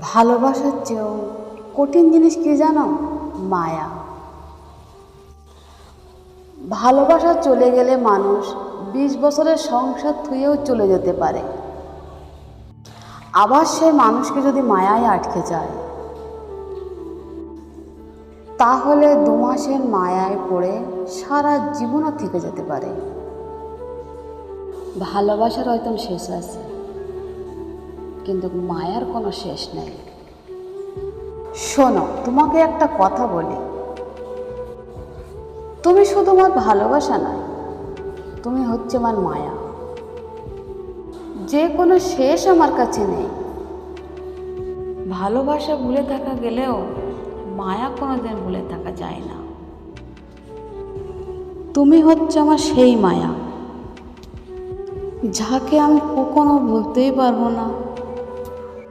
ভালোবাসার চেয়েও কঠিন জিনিস কি জানো? মায়া। ভালোবাসা চলে গেলে মানুষ বিশ বছরের সংসার থুয়েও চলে যেতে পারে। আবার সেই মানুষকে যদি মায়ায় আটকে যায়। তাহলে দু মাসের মায়ায় পড়ে সারা জীবনও থেকে যেতে পারে। ভালোবাসার হয়তো শেষ আছে। কিন্তু মায়ার কোনো শেষ নেই। শোনো, তোমাকে একটা কথা বলি। তুমি শুধু আমার ভালোবাসা নয় তুমি হচ্ছে আমার মায়া। যে কোনো শেষ আমার কাছে নেই। ভালোবাসা ভুলে থাকা গেলেও মায়া কোনোদিন ভুলে থাকা যায় না। তুমি হচ্ছে আমার সেই মায়া। যাকে আমি কখনো ভুলতেই পারব না।